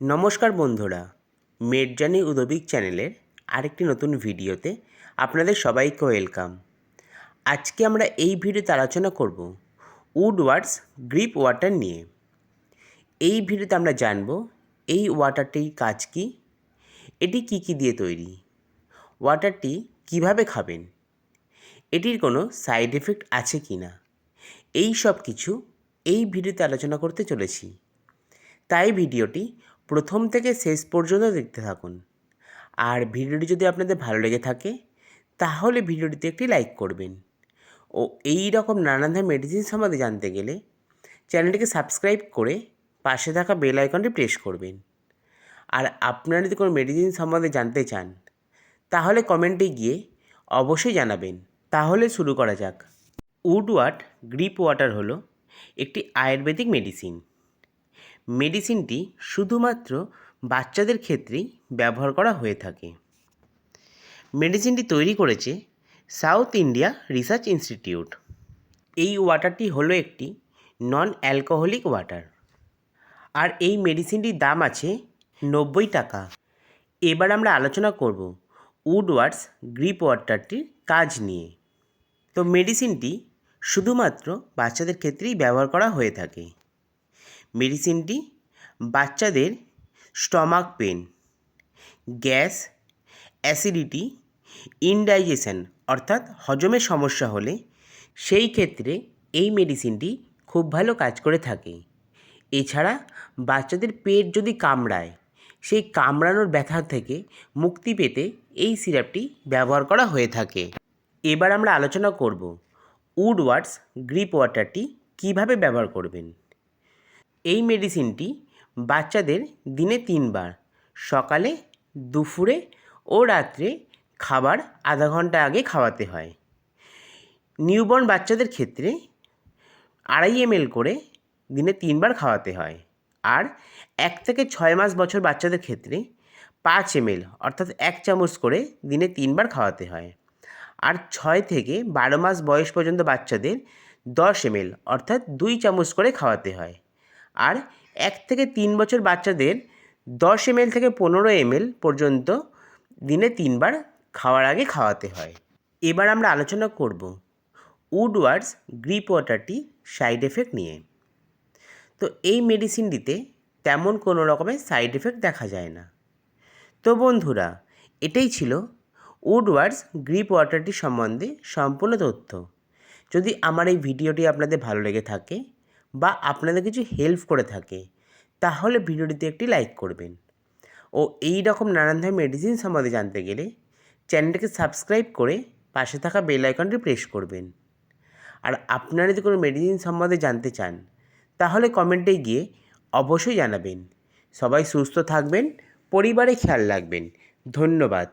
নমস্কার বন্ধুরা মেডজানি উদবিক চ্যানেলের আরেকটি নতুন ভিডিওতে আপনাদের সবাইকে ওয়েলকাম। আজকে আমরা এই ভিডিওতে আলোচনা করব উড ওয়ার্ডস গ্রিপ ওয়াটার নিয়ে। এই ভিডিওতে আমরা জানব এই ওয়াটারটির কাজ কি, এটি কি কি দিয়ে তৈরি, ওয়াটারটি কীভাবে খাবেন, এটির কোনো সাইড এফেক্ট আছে কি না, এই সব কিছু এই ভিডিওতে আলোচনা করতে চলেছি। তাই ভিডিওটি প্রথম থেকে শেষ পর্যন্ত দেখতে থাকুন। আর ভিডিওটি যদি আপনাদের ভালো লেগে থাকে, তাহলে ভিডিওটিতে একটি লাইক করবেন। ও এই রকম নানান ধরনের মেডিসিন সম্বন্ধে জানতে গেলে, চ্যানেলটিকে সাবস্ক্রাইব করে পাশে থাকা বেল আইকনটি প্রেস করবেন। আর আপনারা যদি কোনো মেডিসিন সম্বন্ধে জানতে চান, তাহলে কমেন্টে গিয়ে অবশ্যই জানাবেন। তাহলে শুরু করা যাক। উডওয়াট গ্রিপ ওয়াটার হলো একটি আয়ুর্বেদিক মেডিসিন মেডিসিনটি শুধুমাত্র বাচ্চাদের ক্ষেত্রেই ব্যবহার করা হয়ে থাকে। মেডিসিনটি তৈরি করেছে সাউথ ইন্ডিয়া রিসার্চ ইনস্টিটিউট। এই ওয়াটারটি হলো একটি নন অ্যালকোহলিক ওয়াটার। আর এই মেডিসিনটির দাম আছে নব্বই টাকা। এবার আমরা আলোচনা করব উডওয়ার্ডস গ্রিপ ওয়াটারটির কাজ নিয়ে। তো মেডিসিনটি শুধুমাত্র বাচ্চাদের ক্ষেত্রেই ব্যবহার করা হয়ে থাকে। মেডিসিনটি বাচ্চাদের stomach pain, gas, acidity, indigestion, অর্থাৎ হজমের সমস্যা হলে সেই ক্ষেত্রে এই মেডিসিনটি খুব ভালো কাজ করে থাকে। এছাড়া বাচ্চাদের পেট যদি কামড়ায়, সেই কামড়ানোর ব্যথা থেকে মুক্তি পেতে এই সিরাপটি ব্যবহার করা হয়ে থাকে। এবার আমরা আলোচনা করব উডওয়ার্ডস গ্রিপ ওয়াটারটি কীভাবে ব্যবহার করবেন। এই মেডিসিনটি বাচ্চাদের দিনে তিনবার, সকালে, দুপুরে ও রাত্রে খাবার আধা ঘণ্টা আগে খাওয়াতে হয়। নিউবর্ন বাচ্চাদের ক্ষেত্রে আড়াই এমএল করে দিনে তিনবার খাওয়াতে হয় আর এক থেকে ছয় মাস বছর বাচ্চাদের ক্ষেত্রে পাঁচ এমএল অর্থাৎ এক চামচ করে দিনে তিনবার খাওয়াতে হয় আর ছয় থেকে বারো মাস বয়স পর্যন্ত বাচ্চাদের দশ এমএল অর্থাৎ দুই চামচ করে খাওয়াতে হয়। আর এক থেকে তিন বছর বাচ্চাদের দশ এমএল থেকে পনেরো এমএল পর্যন্ত দিনে তিনবার খাওয়ার আগে খাওয়াতে হয়। এবার আমরা আলোচনা করব উডওয়ার্ডস গ্রিপ ওয়াটারটি সাইড এফেক্ট নিয়ে। তো এই মেডিসিনটিতে তেমন কোনো রকমের সাইড এফেক্ট দেখা যায় না। তো বন্ধুরা, এটাই ছিল উডওয়ার্ডস গ্রিপ ওয়াটারটি সম্বন্ধে সম্পূর্ণ তথ্য। যদি আমার এই ভিডিওটি আপনাদের ভালো লেগে থাকে বা আপনাদের কিছু হেল্প করে থাকে, তাহলে ভিডিওটিতে একটি লাইক করবেন। ও এই রকম নানান ধরনের মেডিসিন সম্বন্ধে জানতে গেলে চ্যানেলটিকে সাবস্ক্রাইব করে পাশে থাকা বেল আইকনটি প্রেস করবেন। আর আপনারা যদি কোনো মেডিসিন সম্বন্ধে জানতে চান, তাহলে কমেন্টে গিয়ে অবশ্যই জানাবেন। সবাই সুস্থ থাকবেন, পরিবারে খেয়াল রাখবেন। ধন্যবাদ।